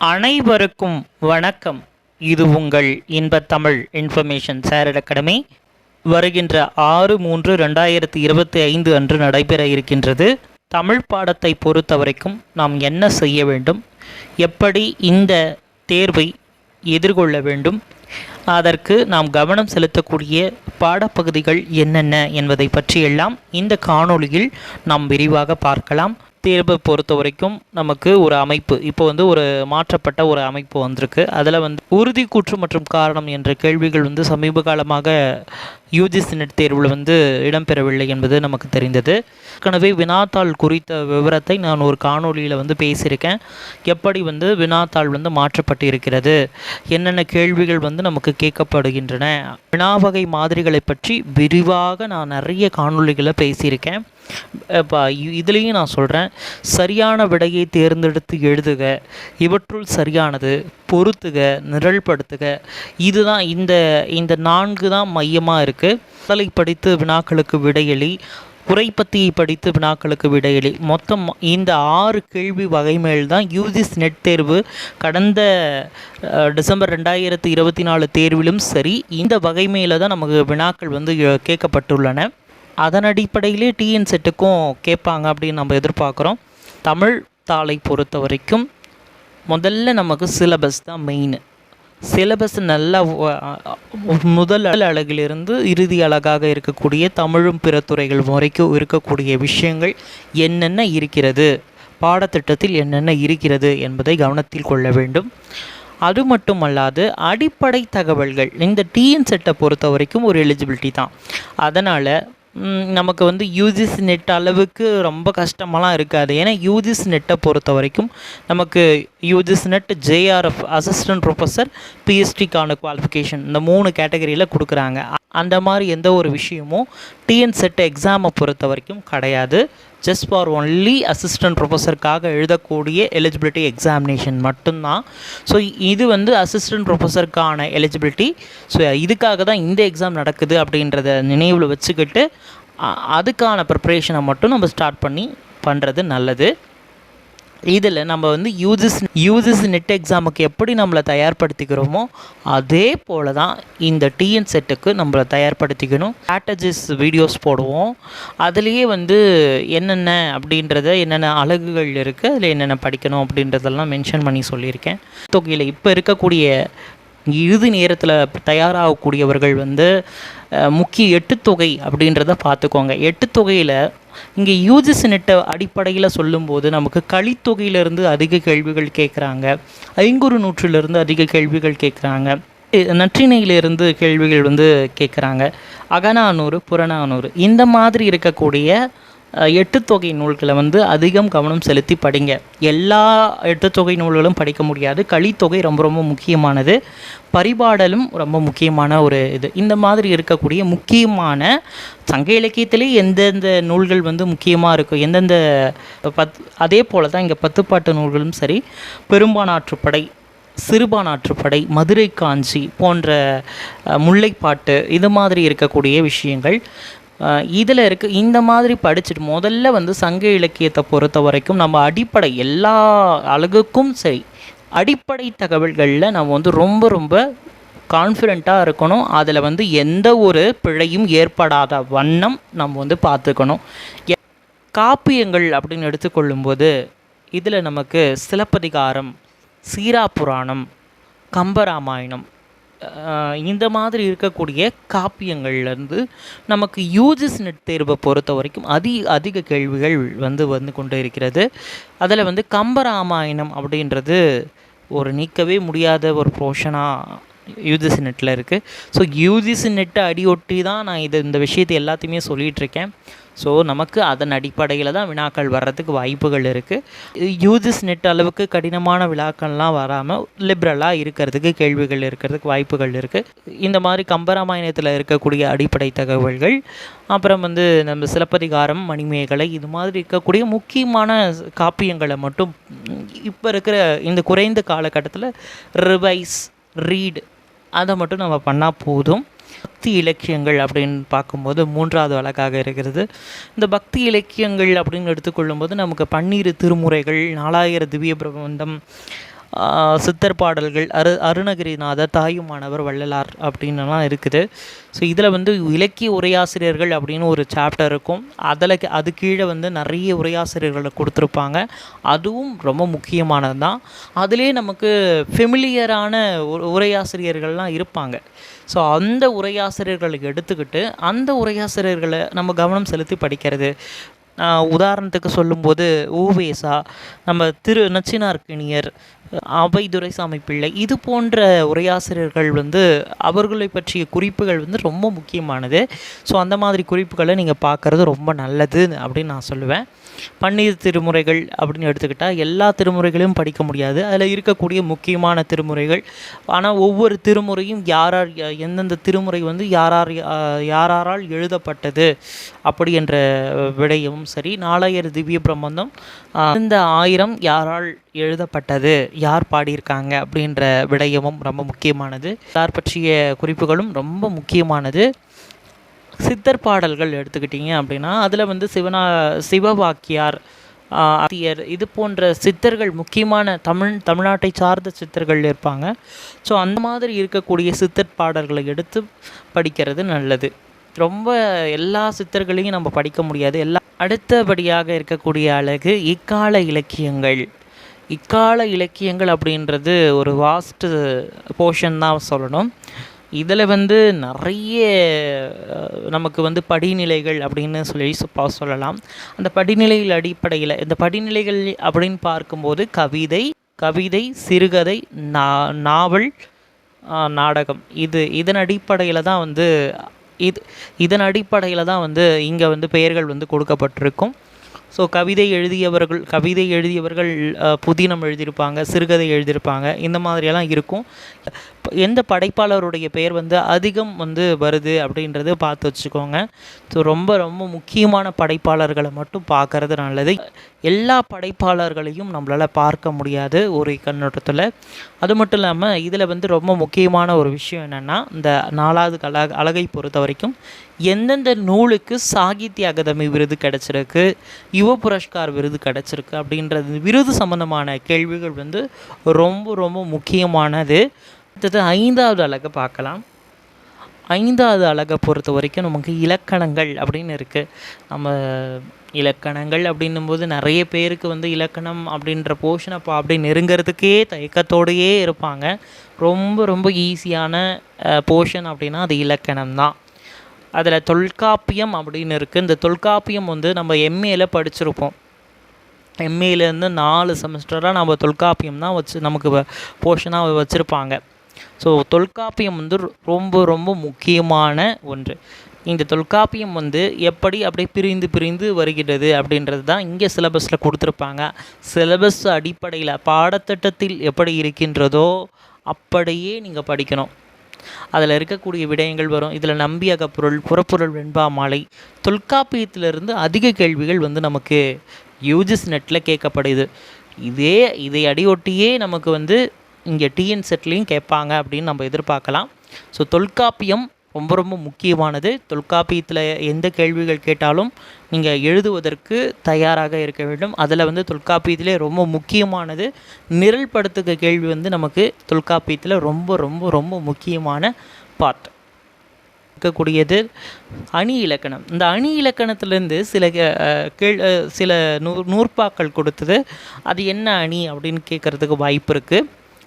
அனைவருக்கும் வணக்கம். இது உங்கள் இன்ப தமிழ் இன்ஃபர்மேஷன் சேரட் அகாடமி. வருகின்ற ஆறு மூன்று ரெண்டாயிரத்தி இருபத்தி ஐந்து அன்று நடைபெற இருக்கின்றது. தமிழ் பாடத்தை பொறுத்தவரைக்கும் நாம் என்ன செய்ய வேண்டும்? எப்படி இந்த தேர்வை எதிர்கொள்ள வேண்டும்? அதற்கு நாம் கவனம் செலுத்தக்கூடிய பாடப்பகுதிகள் என்னென்ன என்பதை பற்றியெல்லாம் இந்த காணொளியில் நாம் விரிவாக பார்க்கலாம். தேர்வை பொறுத்த வரைக்கும் நமக்கு ஒரு அமைப்பு. இப்போ வந்து ஒரு மாற்றப்பட்ட ஒரு அமைப்பு வந்திருக்கு. அதில் வந்து உறுதி கூற்று மற்றும் காரணம் என்ற கேள்விகள் வந்து சமீப காலமாக யூஜிசி நெட் தேர்வில் வந்து இடம்பெறவில்லை என்பது நமக்கு தெரிந்தது. ஏற்கனவே வினாத்தாள் குறித்த விவரத்தை நான் ஒரு காணொளியில் வந்து பேசியிருக்கேன். எப்படி வந்து வினாத்தாள் வந்து மாற்றப்பட்டு இருக்கிறது? என்னென்ன கேள்விகள் வந்து நமக்கு கேட்கப்படுகின்றன? வினாவகை மாதிரிகளை பற்றி விரிவாக நான் நிறைய காணொளிகளை பேசியிருக்கேன். இப்போ இதுலேயும் நான் சொல்கிறேன் சரியான விடையை தேர்ந்தெடுத்து எழுதுக. இவற்றுள் சரியானது பொறுத்துக நிரல்படுத்துக. இதுதான் இந்த இந்த நான்கு தான் மையமாக இருக்குது முதலை படித்து வினாக்களுக்கு விடையளி உரைப்பத்தியை படித்து வினாக்களுக்கு விடையளி மொத்தம் இந்த ஆறு கேள்வி வகை மேல் தான் யூஜிஸ் நெட் தேர்வு கடந்த டிசம்பர் ரெண்டாயிரத்தி இருபத்தி நாலு தேர்விலும் சரி இந்த வகை மேலே தான் நமக்கு வினாக்கள் வந்து கேட்கப்பட்டுள்ளன. அதன் அடிப்படையிலே டிஎன் செட்டுக்கும் கேட்பாங்க அப்படின்னு நம்ம எதிர்பார்க்குறோம். தமிழ் தாளை பொறுத்த வரைக்கும் முதல்ல நமக்கு சிலபஸ் தான் மெயின் சிலபஸ் நல்லா முதல் அழகிலிருந்து இறுதி அழகாக இருக்கக்கூடிய தமிழும் பிற துறைகள் வரைக்கும் இருக்கக்கூடிய விஷயங்கள் என்னென்ன இருக்கிறது? பாடத்திட்டத்தில் என்னென்ன இருக்கிறது என்பதை கவனத்தில் கொள்ள வேண்டும். அது மட்டுமல்லாது அடிப்படை தகவல்கள் இந்த டிஎன் செட்டை பொறுத்த வரைக்கும் ஒரு எலிஜிபிலிட்டி தான். அதனால் நமக்கு வந்து யூஜிஸ் நெட் அளவுக்கு ரொம்ப கஷ்டமெல்லாம் இருக்காது. ஏன்னா யூஜிஸ் நெட்டை பொறுத்த வரைக்கும் நமக்கு UGC NET JRF assistant professor பிஎஸ்டிக்கான qualification இந்த மூணு கேட்டகரியில் கொடுக்குறாங்க. அந்த மாதிரி எந்த ஒரு விஷயமும் டிஎன் செட் எக்ஸாமை பொறுத்த வரைக்கும் கிடையாது. ஜஸ்ட் ஃபார் ஒன்லி அசிஸ்டன்ட் ப்ரொஃபஸருக்காக எழுதக்கூடிய எலிஜிபிலிட்டி எக்ஸாமினேஷன் மட்டும்தான். ஸோ இது வந்து அசிஸ்டன்ட் ப்ரொஃபஸருக்கான எலிஜிபிலிட்டி ஸோ இதுக்காக தான் இந்த எக்ஸாம் நடக்குது அப்படின்றத நினைவில் வச்சுக்கிட்டு அதுக்கான ப்ரிப்ரேஷனை மட்டும் நம்ம ஸ்டார்ட் பண்ணி பண்ணுறது நல்லது. இதில் நம்ம வந்து யூஜிஸ் யூஜிஸ் நெட் எக்ஸாமுக்கு எப்படி நம்மளை தயார்படுத்திக்கிறோமோ அதே போல் தான் இந்த டிஎன் செட்டுக்கு நம்மளை தயார்படுத்திக்கணும். ஸ்ட்ராட்டஜிஸ் வீடியோஸ் போடுவோம். அதுலேயே வந்து என்னென்ன அப்படின்றத என்னென்ன அழகுகள் இருக்குது அதில் என்னென்ன படிக்கணும் அப்படின்றதெல்லாம் மென்ஷன் பண்ணி சொல்லியிருக்கேன். தொகையில் இப்போ இருக்கக்கூடிய இறுதி நேரத்தில் தயாராகக்கூடியவர்கள் வந்து முக்கிய முக்கிய எட்டுத்தொகை அப்படின்றத பார்த்துக்கோங்க. எட்டுத்தொகையில் இங்கே யூஜிசி நெட்டை அடிப்படையில் சொல்லும்போது நமக்கு கலித்தொகையிலேருந்து அதிக கேள்விகள் கேட்குறாங்க ஐங்குறு நூற்றிலிருந்து அதிக கேள்விகள் கேட்குறாங்க நற்றிணையிலிருந்து கேள்விகள் வந்து கேட்குறாங்க அகநானூறு புறநானூறு இந்த மாதிரி இருக்கக்கூடிய எட்டுத்தொகை நூல்களை வந்து அதிகம் கவனம் செலுத்தி படிங்க. எல்லா எட்டுத்தொகை நூல்களும் படிக்க முடியாது. கலித்தொகை ரொம்ப ரொம்ப முக்கியமானது. பரிபாடலும் ரொம்ப முக்கியமான ஒரு இது. இந்த மாதிரி இருக்கக்கூடிய முக்கியமான சங்க இலக்கியத்திலே எந்தெந்த நூல்கள் வந்து முக்கியமாக இருக்கும்? எந்தெந்த பத் அதே போல் தான் இங்கே பத்துப்பாட்டு நூல்களும் சரி பெரும்பானாற்றுப்படை சிறுபானாற்றுப்படை மதுரை காஞ்சி போன்ற முல்லைப்பாட்டு இது மாதிரி இருக்கக்கூடிய விஷயங்கள். இதில் இருக்க இந்த மாதிரி படிச்சுட்டு முதல்ல வந்து சங்க இலக்கியத்தை பொறுத்த வரைக்கும் நம்ம அடிப்படை எல்லா அழகுக்கும் சரி அடிப்படை தகவல்களில் நம்ம வந்து ரொம்ப ரொம்ப கான்ஃபிடெண்ட்டாக இருக்கணும். அதில் வந்து எந்த ஒரு பிழையும் ஏற்படாத வண்ணம் நம்ம வந்து பார்த்துக்கணும். எ- காப்பியங்கள் அப்படின்னு எடுத்துக்கொள்ளும்போது இதில் நமக்கு சிலப்பதிகாரம் சீரா புராணம் கம்பராமாயணம் இந்த மாதிரி இருக்கக்கூடிய காப்பியங்கள்லேருந்து நமக்கு யூஜிஸ் நெட் தேர்வை பொறுத்த வரைக்கும் அதிக அதிக கேள்விகள் வந்து வந்து கொண்டு இருக்கிறது. அதில் வந்து கம்பராமாயணம் அப்படின்றது ஒரு நீக்கவே முடியாத ஒரு போர்ஷனாக யூஜிசி நெட்டில் இருக்குது ஸோ யூஜிசி நெட்டை அடியொட்டி தான் நான் இது இந்த விஷயத்தை எல்லாத்தையுமே சொல்லிகிட்ருக்கேன் ஸோ நமக்கு அதன் அடிப்படையில் தான் வினாக்கள் வர்றதுக்கு வாய்ப்புகள் இருக்குது யூஜிஸ் நெட் அளவுக்கு கடினமான விழாக்கள்லாம் வராமல் லிபரலாக இருக்கிறதுக்கு கேள்விகள் இருக்கிறதுக்கு வாய்ப்புகள் இருக்குது இந்த மாதிரி கம்பராமாயணத்தில் இருக்கக்கூடிய அடிப்படை தகவல்கள் அப்புறம் வந்து நம்ம சிலப்பதிகாரம் மணிமேகலை இது மாதிரி இருக்கக்கூடிய முக்கியமான காப்பியங்களை மட்டும் இப்போ இருக்கிற இந்த குறைந்த காலகட்டத்தில் ரிவைஸ் ரீட் அதை மட்டும் நம்ம பண்ணால் போதும். பக்தி இலக்கியங்கள் அப்படின்னு பார்க்கும்போது மூன்றாவது வழக்காக இருக்கிறது. இந்த பக்தி இலக்கியங்கள் அப்படின்னு எடுத்துக்கொள்ளும்போது நமக்கு பன்னீர் திருமுறைகள் நாலாயிர திவ்ய பிரபந்தம் சித்தர் பாடல்கள் அரு அருணகிரிநாதர் தாயுமானவர் வள்ளலார் அப்படின்னுலாம் இருக்குது. ஸோ இதில் வந்து இலக்கிய உரையாசிரியர்கள் அப்படின்னு ஒரு சாப்டர் இருக்கும். அதில் அது கீழே வந்து நிறைய உரையாசிரியர்களை கொடுத்துருப்பாங்க. அதுவும் ரொம்ப முக்கியமானது தான் அதிலே நமக்கு ஃபெமிலியரான உரையாசிரியர்கள்லாம் இருப்பாங்க. ஸோ அந்த உரையாசிரியர்களை எடுத்துக்கிட்டு அந்த உரையாசிரியர்களை நம்ம கவனம் செலுத்தி படிக்கிறது. உதாரணத்துக்கு சொல்லும்போது ஊவேசா நம்ம திரு நச்சினார்கிணியர் அவை துரைசாமி பிள்ளை இது போன்ற உரையாசிரியர்கள் வந்து அவர்களை பற்றிய குறிப்புகள் வந்து ரொம்ப முக்கியமானது. ஸோ அந்த மாதிரி குறிப்புகளை நீங்கள் பார்க்குறது ரொம்ப நல்லது அப்படின்னு நான் சொல்லுவேன். பன்னீர் திருமுறைகள் அப்படின்னு எடுத்துக்கிட்டால் எல்லா திருமுறைகளையும் படிக்க முடியாது. அதில் இருக்கக்கூடிய முக்கியமான திருமுறைகள். ஆனால் ஒவ்வொரு திருமுறையும் யாரார் எந்தெந்த திருமுறை வந்து யாரார் யாரால் யாராரால் எழுதப்பட்டது அப்படி என்ற விடயமும் சரி. நாலாயிர திவ்ய பிரபந்தம் இந்த ஆயிரம் யாரால் எழுதப்பட்டது யார் பாடியிருக்காங்க அப்படின்ற விடயமும் ரொம்ப முக்கியமானது. யார் பற்றிய குறிப்புகளும் ரொம்ப முக்கியமானது. சித்தர் பாடல்கள் எடுத்துக்கிட்டிங்க அப்படின்னா அதில் வந்து சிவனா சிவவாக்கியார் ஆஹ், அத்தியர் இது போன்ற சித்தர்கள் முக்கியமான தமிழ் தமிழ்நாட்டை சார்ந்த சித்தர்கள் இருப்பாங்க. ஸோ அந்த மாதிரி இருக்கக்கூடிய சித்தர் பாடல்களை எடுத்து படிக்கிறது நல்லது. ரொம்ப எல்லா சித்தர்களையும் நம்ம படிக்க முடியாது. எல்லா அடுத்தபடியாக இருக்கக்கூடிய அழகு இக்கால இலக்கியங்கள். இக்கால இலக்கியங்கள் அப்படின்றது ஒரு வாஸ்ட்டு போர்ஷன் தான் சொல்லணும். இதில் வந்து நிறைய நமக்கு வந்து படிநிலைகள் அப்படின்னு சொல்லி சொல்லலாம். அந்த படிநிலைகள் அடிப்படையில் இந்த படிநிலைகள் அப்படின்னு பார்க்கும்போது கவிதை கவிதை சிறுகதை நா நாவல் நாடகம். இது இதன் அடிப்படையில் தான் வந்து இது இதன் அடிப்படையில் தான் வந்து இங்கே வந்து பெயர்கள் வந்து கொடுக்கப்பட்டிருக்கும். ஸோ கவிதை எழுதியவர்கள் கவிதை எழுதியவர்கள் புதினம் எழுதியிருப்பாங்க சிறுகதை எழுதியிருப்பாங்க இந்த மாதிரியெல்லாம் இருக்கும். எந்த படைப்பாளருடைய பெயர் வந்து அதிகம் வந்து வருது அப்படின்றது பார்த்து வச்சுக்கோங்க. ஸோ ரொம்ப ரொம்ப முக்கியமான படைப்பாளர்களை மட்டும் பார்க்கறது நல்லது. எல்லா படைப்பாளர்களையும் நம்மளால் பார்க்க முடியாது ஒரு கண்ணோட்டத்தில். அது மட்டும் இல்லாமல் இதில் வந்து ரொம்ப முக்கியமான ஒரு விஷயம் என்னென்னா இந்த நாலாவது கல அழகை பொறுத்த வரைக்கும் எந்தெந்த நூலுக்கு சாகித்ய அகாதமி விருது கிடச்சிருக்கு யுவ புரஸ்கார் விருது கிடச்சிருக்கு அப்படின்றது விருது சம்பந்தமான கேள்விகள் வந்து ரொம்ப ரொம்ப முக்கியமானது. அடுத்தது ஐந்தாவது அழகை பார்க்கலாம். ஐந்தாவது அழகை பொறுத்த வரைக்கும் நமக்கு இலக்கணங்கள் அப்படின்னு இருக்குது நம்ம இலக்கணங்கள் அப்படின்னும்போது நிறைய பேருக்கு வந்து இலக்கணம் அப்படின்ற போர்ஷனை அப்போ அப்படி நெருங்கிறதுக்கே தயக்கத்தோடையே இருப்பாங்க. ரொம்ப ரொம்ப ஈஸியான போர்ஷன் அப்படின்னா அது இலக்கணம் தான். அதில் தொல்காப்பியம் அப்படின்னு இருக்குது இந்த தொல்காப்பியம் வந்து நம்ம எம்ஏல படிச்சிருப்போம். எம்ஏலேருந்து நாலு செமஸ்டராக நம்ம தொல்காப்பியம் தான் வச்சு நமக்கு போர்ஷனாக வச்சுருப்பாங்க. ஸோ தொல்காப்பியம் வந்து ரொ- ரொம்ப ரொம்ப முக்கியமான ஒன்று. இந்த தொல்காப்பியம் வந்து எப்படி அப்படியே பிரிந்து பிரிந்து வருகிறது அப்படின்றது தான் இங்கே சிலபஸில் கொடுத்துருப்பாங்க. சிலபஸ் அடிப்படையில் பாடத்திட்டத்தில் எப்படி இருக்கின்றதோ அப்படியே நீங்கள் படிக்கணும். அதில் இருக்கக்கூடிய விடயங்கள் வரும். இதில் நம்பியக பொருள் புறப்பொருள் வெண்பா மாலை தொல்காப்பியத்திலிருந்து அதிக கேள்விகள் வந்து நமக்கு யூஜிஸ் நெட்டில் கேட்கப்படுது. இதே இதை அடியொட்டியே நமக்கு வந்து இங்கே டிஎன் செட்லேயும் கேட்பாங்க அப்படின்னு நம்ம எதிர்பார்க்கலாம். ஸோ தொல்காப்பியம் ரொம்ப ரொம்ப முக்கியமானது. தொல்காப்பியத்தில் எந்த கேள்விகள் கேட்டாலும் நீங்கள் எழுதுவதற்கு தயாராக இருக்க வேண்டும். அதில் வந்து தொல்காப்பியத்திலே ரொம்ப முக்கியமானது. நிரல்படுத்துக கேள்வி வந்து நமக்கு தொல்காப்பியத்தில் ரொம்ப ரொம்ப ரொம்ப முக்கியமான பார்ட் இருக்கக்கூடியது அணி இலக்கணம். இந்த அணி இலக்கணத்திலேருந்து சில கேள் சில நூ நூற்பாக்கள் கொடுத்தது. அது என்ன அணி அப்படின்னு கேட்குறதுக்கு வாய்ப்பு இருக்குது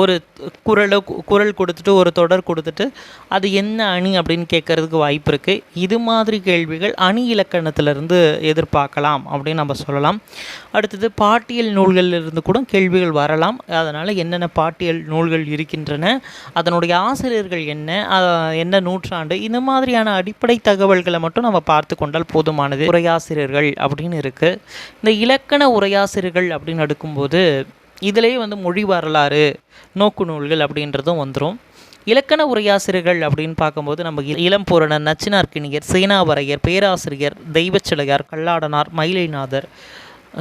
ஒரு குரலை குரல் கொடுத்துட்டு ஒரு தொடர் கொடுத்துட்டு அது என்ன அணி அப்படின்னு கேட்குறதுக்கு வாய்ப்பு இருக்குது இது மாதிரி கேள்விகள் அணி இலக்கணத்திலிருந்து எதிர்பார்க்கலாம் அப்படின்னு நம்ம சொல்லலாம். அடுத்தது பாட்டியல் நூல்களில் இருந்து கூட கேள்விகள் வரலாம். அதனால் என்னென்ன பாட்டியல் நூல்கள் இருக்கின்றன அதனுடைய ஆசிரியர்கள் என்ன என்ன நூற்றாண்டு இந்த மாதிரியான அடிப்படை தகவல்களை மட்டும் நம்ம பார்த்து கொண்டால் போதுமானது. உரையாசிரியர்கள் அப்படின்னு இருக்குது இந்த இலக்கண உரையாசிரியர்கள் அப்படின்னு எடுக்கும்போது இதிலேயே வந்து மொழி வரலாறு நோக்கு நூல்கள் அப்படின்றதும் வந்துடும் இலக்கண உரையாசிரியர்கள் அப்படின்னு பார்க்கும்போது நம்ம இ- இளம்பூரணர் நச்சினார்கிணியர் சேனாவரையர் பேராசிரியர் தெய்வச்சிலையார் கல்லாடனார் மயிலைநாதர்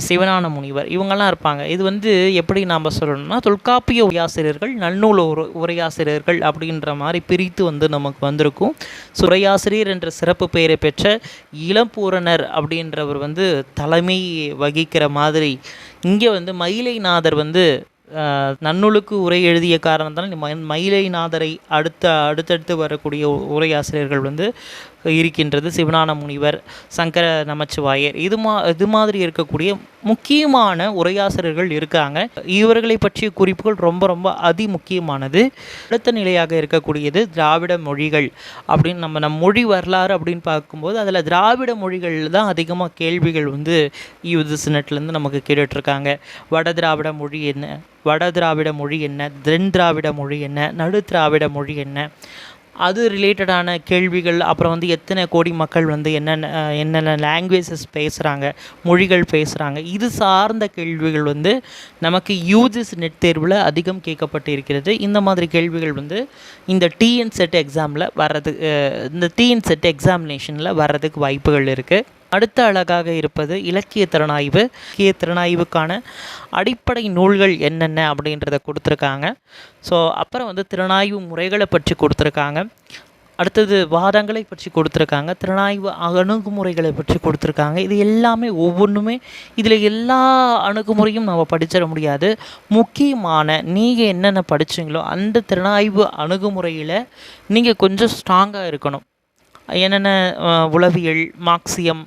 சிவஞான முனிவர். இவங்கெல்லாம் இருப்பாங்க. இது வந்து எப்படி நாம் சொல்லணும்னா தொல்காப்பிய உரையாசிரியர்கள் நன்னூல் உரை உரையாசிரியர்கள் அப்படின்ற மாதிரி பிரித்து வந்து நமக்கு வந்திருக்கும். சுரையாசிரியர் என்ற சிறப்பு பெயரை பெற்ற இளம்பூரணர் அப்படின்றவர் வந்து தலைமை வகிக்கிற மாதிரி இங்கே வந்து மயிலைநாதர் வந்து நன்னூலுக்கு உரை எழுதிய காரணத்தால் மயிலைநாதரை அடுத்த அடுத்தடுத்து வரக்கூடிய உரையாசிரியர்கள் வந்து இருக்கின்றது சிவஞான முனிவர் சங்கர நமச்சிவாயர். இது மா இது மாதிரி இருக்கக்கூடிய முக்கியமான உரையாசிரியர்கள் இருக்காங்க. இவர்களை பற்றிய குறிப்புகள் ரொம்ப ரொம்ப அதி முக்கியமானது. அடுத்த நிலையாக இருக்கக்கூடியது திராவிட மொழிகள் அப்படின்னு நம்ம நம்ம மொழி வரலாறு அப்படின்னு பார்க்கும்போது அதில் திராவிட மொழிகள் தான் அதிகமாக கேள்விகள் வந்து யூதிசினட்லேருந்து நெட்லேருந்து நமக்கு கேட்டுட்ருக்காங்க. வட திராவிட மொழி என்ன? வட திராவிட மொழி என்ன? தென் திராவிட மொழி என்ன? நடு திராவிட மொழி என்ன? அது ரிலேட்டடான கேள்விகள் அப்புறம் வந்து எத்தனை கோடி மக்கள் வந்து என்னென்ன என்னென்ன லாங்குவேஜஸ் பேசுகிறாங்க மொழிகள் பேசுகிறாங்க இது சார்ந்த கேள்விகள் வந்து நமக்கு யூஜிஸ் நெட் தேர்வில் அதிகம் கேட்கப்பட்டு இருக்கிறது இந்த மாதிரி கேள்விகள் வந்து இந்த டிஎன் செட் எக்ஸாமில் வர்றது இந்த டிஎன் செட் எக்ஸாமினேஷனில் வர்றதுக்கு வாய்ப்புகள் இருக்குது அடுத்த அழகாக இருப்பது இலக்கிய திறனாய்வு. இலக்கிய திறனாய்வுக்கான அடிப்படை நூல்கள் என்னென்ன அப்படின்றத கொடுத்துருக்காங்க. ஸோ அப்புறம் வந்து திறனாய்வு முறைகளை பற்றி கொடுத்துருக்காங்க. அடுத்தது வாதங்களை பற்றி கொடுத்துருக்காங்க. திறனாய்வு அணுகுமுறைகளை பற்றி கொடுத்துருக்காங்க. இது எல்லாமே ஒவ்வொன்றுமே இதில் எல்லா அணுகுமுறையும் நம்ம படிச்சிட முடியாது. முக்கியமான நீங்கள் என்னென்ன படிச்சீங்களோ அந்த திறனாய்வு அணுகுமுறையில் நீங்கள் கொஞ்சம் ஸ்ட்ராங்காக இருக்கணும். என்னென்ன உளவியல் மார்க்சியம்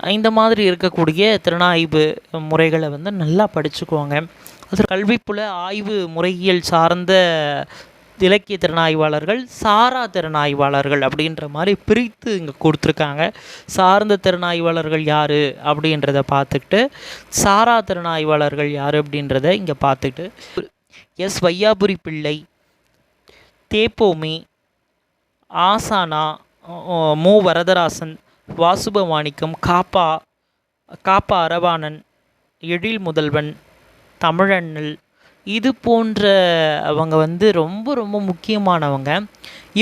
இந்த மாதிரி இருக்கக்கூடிய திறனாய்வு முறைகளை வந்து நல்லா படிச்சுக்குவாங்க அது கல்விப்புல ஆய்வு முறையியல் சார்ந்த இலக்கிய திறனாய்வாளர்கள் சாரா திறனாய்வாளர்கள் அப்படின்ற மாதிரி பிரித்து இங்கே கொடுத்துருக்காங்க. சார்ந்த திறனாய்வாளர்கள் யார் அப்படின்றத பார்த்துக்கிட்டு சாரா திறனாய்வாளர்கள் யார் அப்படின்றத இங்கே பார்த்துக்கிட்டு எஸ் வையாபுரி பிள்ளை தேப்போமி ஆசானா மு வரதராசன் வாசுபமாணிக்கம் காப்பா காப்பா அரவாணன் எழில் முதல்வன் தமிழண்ணல். இது போன்ற அவங்க வந்து ரொம்ப ரொம்ப முக்கியமானவங்க.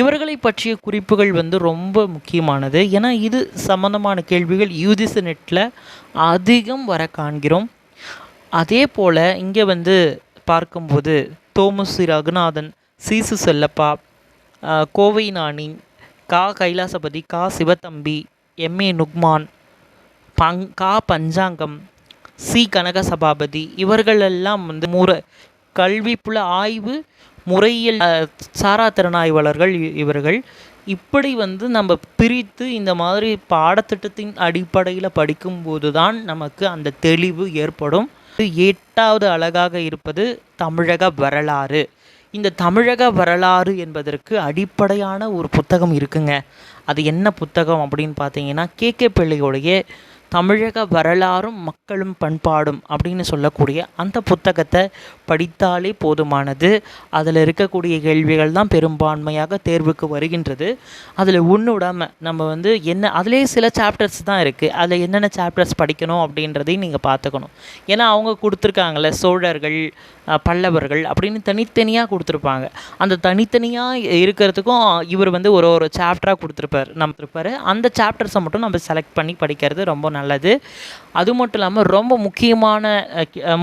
இவர்களை பற்றிய குறிப்புகள் வந்து ரொம்ப முக்கியமானது. ஏன்னா இது சம்மந்தமான கேள்விகள் யூஜிசி நெட்டில் அதிகம் வர காண்கிறோம். அதே போல் இங்கே வந்து பார்க்கும்போது தோமுசி ரகுநாதன் சீசு செல்லப்பா கோவை நாணி கா கைலாசபதி கா சிவத்தம்பி எம்ஏ நுக்மான் பங் கா பஞ்சாங்கம் சி கனக சபாபதி இவர்களெல்லாம் வந்து முறை கல்விப்புல ஆய்வு முறையியல் சாரா திறனாய்வாளர்கள் இ- இவர்கள். இப்படி வந்து நம்ம பிரித்து இந்த மாதிரி பாடத்திட்டத்தின் அடிப்படையில் படிக்கும்போது தான் நமக்கு அந்த தெளிவு ஏற்படும். எட்டாவது அழகாக இருப்பது தமிழக வரலாறு. இந்த தமிழக வரலாறு என்பதற்கு அடிப்படையான ஒரு புத்தகம் இருக்குங்க. அது என்ன புத்தகம் அப்படின்னு பார்த்தீங்கன்னா கே கே பிள்ளையோடைய தமிழக வரலாறும் மக்களும் பண்பாடும் அப்படின்னு சொல்லக்கூடிய அந்த புத்தகத்தை படித்தாலே போதுமானது. அதில் இருக்கக்கூடிய கேள்விகள் தான் பெரும்பான்மையாக தேர்வுக்கு வருகின்றது. அதில் ஒன்று நம்ம வந்து என்ன அதிலே சில சாப்டர்ஸ் தான் இருக்குது அதில் என்னென்ன சாப்டர்ஸ் படிக்கணும் அப்படின்றதையும் நீங்கள் பார்த்துக்கணும். ஏன்னா அவங்க கொடுத்துருக்காங்கள சோழர்கள் பல்லவர்கள் அப்படின்னு தனித்தனியாக கொடுத்துருப்பாங்க. அந்த தனித்தனியாக இருக்கிறதுக்கும் இவர் வந்து ஒரு ஒரு சாப்டராக கொடுத்துருப்பார் நம்ம இருப்பார் அந்த சாப்டர்ஸை மட்டும் நம்ம செலக்ட் பண்ணி படிக்கிறது ரொம்ப நல்லது. அது மட்டும் இல்லாமல் ரொம்ப முக்கியமான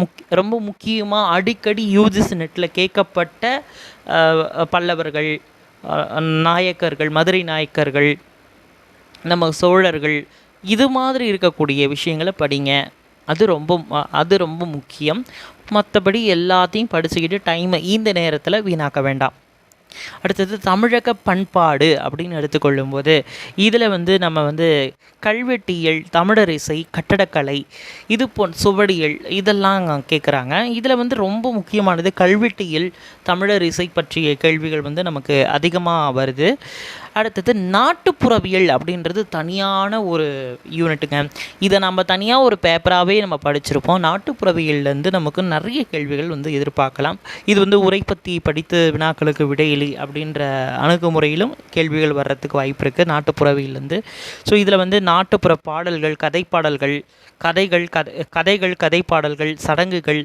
முக் ரொம்ப முக்கியமாக அடிக்கடி யூஜிஸ் நெட்டில் கேட்கப்பட்ட பல்லவர்கள் நாயக்கர்கள் மதுரை நாயக்கர்கள் நம்ம சோழர்கள் இது மாதிரி இருக்கக்கூடிய விஷயங்களை படிங்க. அது ரொம்ப அது ரொம்ப முக்கியம். மற்றபடி எல்லாத்தையும் படிச்சுக்கிட்டு டைமை இந்த நேரத்தில் வீணாக்க வேண்டாம். அடுத்தது தமிழக பண்பாடு அப்படின்னு எடுத்துக்கொள்ளும்போது இதில் வந்து நம்ம வந்து கல்வெட்டியல் தமிழர் இசை கட்டடக்கலை இது போன் சுவடியல் இதெல்லாம் கேட்குறாங்க இதில் வந்து ரொம்ப முக்கியமானது கல்வெட்டியல் தமிழர் இசை பற்றிய கேள்விகள் வந்து நமக்கு அதிகமாக வருது. அடுத்தது நாட்டுப்புறவியல் அப்படின்றது தனியான ஒரு யூனிட்டுங்க இதை நம்ம தனியாக ஒரு பேப்பராகவே நம்ம படிச்சிருப்போம். நாட்டுப்புறவியல்லேருந்து நமக்கு நிறைய கேள்விகள் வந்து எதிர்பார்க்கலாம். இது வந்து உரை பற்றி படித்து வினாக்களுக்கு விடையிலி அப்படின்ற அணுகுமுறையிலும் கேள்விகள் வர்றதுக்கு வாய்ப்பு இருக்குது நாட்டுப்புறவியல்லேருந்து ஸோ இதில் வந்து நாட்டுப்புற பாடல்கள் கதைப்பாடல்கள் கதைகள் கதை கதைகள் கதைப்பாடல்கள் சடங்குகள்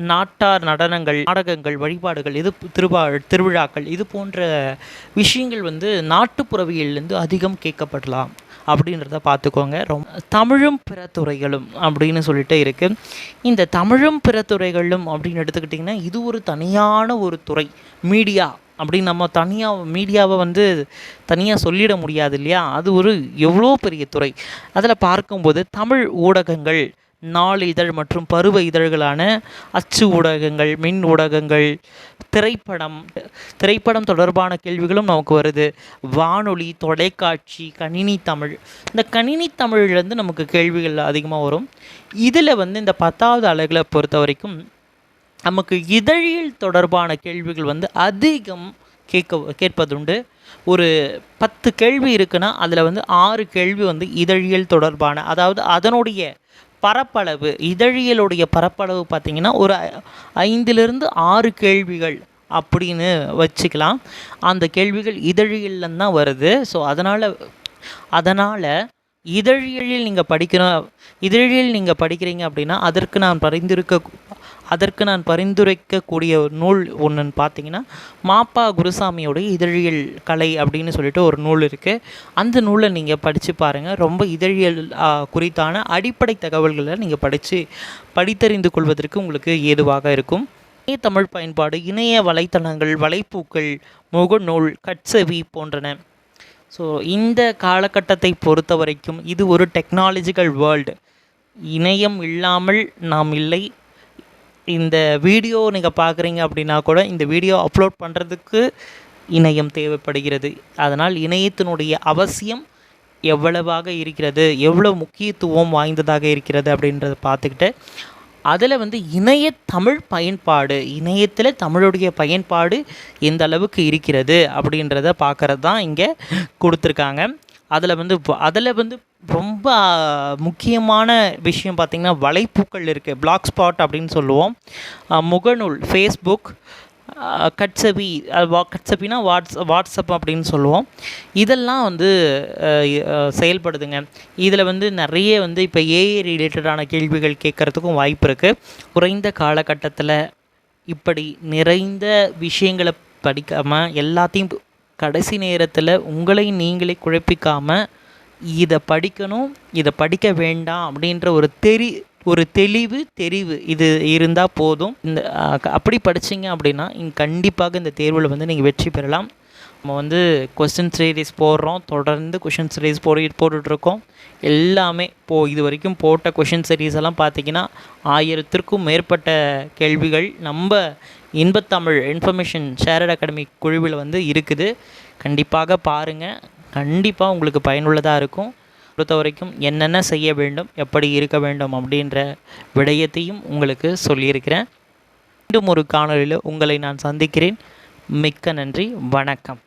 நாட்டார் நடனங்கள் நாடகங்கள் வழிபாடுகள் இது திருவா திருவிழாக்கள் இது போன்ற விஷயங்கள் வந்து நாட்டுப்புறவியல்லேருந்து அதிகம் கேட்கப்படலாம் அப்படின்றத பார்த்துக்கோங்க. ரொம்ப தமிழும் பிற துறைகளும் அப்படின்னு சொல்லிட்டு இருக்குது இந்த தமிழும் பிற துறைகளும் அப்படின்னு எடுத்துக்கிட்டிங்கன்னா இது ஒரு தனியான ஒரு துறை மீடியா அப்படின்னு நம்ம தனியாக மீடியாவை வந்து தனியாக சொல்லிட முடியாது இல்லையா? அது ஒரு எவ்வளோ பெரிய துறை. அதில் பார்க்கும்போது தமிழ் ஊடகங்கள் நாளிதழ் மற்றும் பருவ இதழ்களான அச்சு ஊடகங்கள் மின் ஊடகங்கள் திரைப்படம் திரைப்படம் தொடர்பான கேள்விகளும் நமக்கு வருது. வானொலி தொலைக்காட்சி கணினி தமிழ். இந்த கணினி தமிழ்லேருந்து நமக்கு கேள்விகள் அதிகமாக வரும். இதில் வந்து இந்த பத்தாவது அலகில் பொறுத்த வரைக்கும் நமக்கு இதழியல் தொடர்பான கேள்விகள் வந்து அதிகம் கேட்க கேட்பதுண்டு. ஒரு பத்து கேள்வி இருக்குன்னா அதில் வந்து ஆறு கேள்வி வந்து இதழியல் தொடர்பான அதாவது அதனுடைய பரப்பளவு இதழியலுடைய பரப்பளவு பார்த்திங்கன்னா ஒரு ஐந்திலிருந்து ஆறு கேள்விகள் அப்படின்னு வச்சுக்கலாம். அந்த கேள்விகள் இதழியல்ல தான் வருது. ஸோ அதனால் அதனால் இதழியலில் நீங்கள் படிக்கணும் இதழியல் நீங்கள் படிக்கிறீங்க அப்படின்னா அதற்கு நான் பரிந்துரைக்க அதற்கு நான் பரிந்துரைக்கக்கூடிய நூல் ஒன்றுன்னு பார்த்தீங்கன்னா மாப்பா குருசாமியோடைய இதழியல் கலை அப்படின்னு சொல்லிட்டு ஒரு நூல் இருக்குது அந்த நூலை நீங்கள் படித்து பாருங்கள் ரொம்ப இதழியல் குறித்தான அடிப்படை தகவல்களை நீங்கள் படித்து படித்தறிந்து கொள்வதற்கு உங்களுக்கு ஏதுவாக இருக்கும். இணைய தமிழ் பயன்பாடு இணைய வலைத்தளங்கள் வலைப்பூக்கள் முகநூல் கட்சவி போன்றன. ஸோ இந்த காலகட்டத்தை பொறுத்த வரைக்கும் இது ஒரு டெக்னாலஜிக்கல் வேர்ல்டு இணையம் இல்லாமல் நாம் இல்லை. இந்த வீடியோ நீங்கள் பார்க்குறீங்க அப்படின்னா கூட இந்த வீடியோ அப்லோட் பண்ணுறதுக்கு இணையம் தேவைப்படுகிறது. அதனால் இணையத்தினுடைய அவசியம் எவ்வளவாக இருக்கிறது எவ்வளோ முக்கியத்துவம் வாய்ந்ததாக இருக்கிறது அப்படின்றத பார்த்துக்கிட்டு அதில் வந்து இணைய தமிழ் பயன்பாடு இணையத்தில் தமிழுடைய பயன்பாடு எந்த அளவுக்கு இருக்கிறது அப்படின்றத பார்க்குறது தான் இங்கே கொடுத்துருக்காங்க. அதில் வந்து அதில் வந்து ரொம்ப முக்கியமான விஷயம் பார்த்திங்கன்னா வலைப்பூக்கள் இருக்குது பிளாக் ஸ்பாட் அப்படின்னு சொல்லுவோம். முகநூல் ஃபேஸ்புக் கட்சபி கட்சபினா வாட்ஸ் வாட்ஸ்அப் அப்படின்னு சொல்லுவோம். இதெல்லாம் வந்து செயல்படுதுங்க. இதில் வந்து நிறைய வந்து இப்போ ஏஐ ரிலேட்டடான கேள்விகள் கேட்குறதுக்கும் வாய்ப்பு இருக்குது குறைந்த காலகட்டத்தில் இப்படி நிறைந்த விஷயங்களை படிக்காமல் எல்லாத்தையும் கடைசி நேரத்தில் உங்களை நீங்களே குழப்பிக்காமல் இதை படிக்கணும் இதை படிக்க வேண்டாம் அப்படின்ற ஒரு தெரி ஒரு தெளிவு தெரிவு இது இருந்தால் போதும். இந்த அப்படி படிச்சீங்க அப்படின்னா இங்கே கண்டிப்பாக இந்த தேர்வில் வந்து நீங்கள் வெற்றி பெறலாம். நம்ம வந்து கொஸ்டின் சீரீஸ் போடுறோம். தொடர்ந்து கொஷின் சீரீஸ் போடு போட்டுட்ருக்கோம். எல்லாமே போ இது வரைக்கும் போட்ட கொஷின் சீரீஸ் எல்லாம் பார்த்தீங்கன்னா ஆயிரத்திற்கும் மேற்பட்ட கேள்விகள் நம்ம இன்பத்தமிழ் இன்ஃபர்மேஷன் ஷேரட் அகாடமி குழுவில் வந்து இருக்குது. கண்டிப்பாக பாருங்கள் கண்டிப்பாக உங்களுக்கு பயனுள்ளதாக இருக்கும். பொறுத்த வரைக்கும் என்னென்ன செய்ய வேண்டும் எப்படி இருக்க வேண்டும் அப்படின்ற விடயத்தையும் உங்களுக்கு சொல்லியிருக்கிறேன். மீண்டும் ஒரு காணொலியில் உங்களை நான் சந்திக்கிறேன். மிக்க நன்றி. வணக்கம்.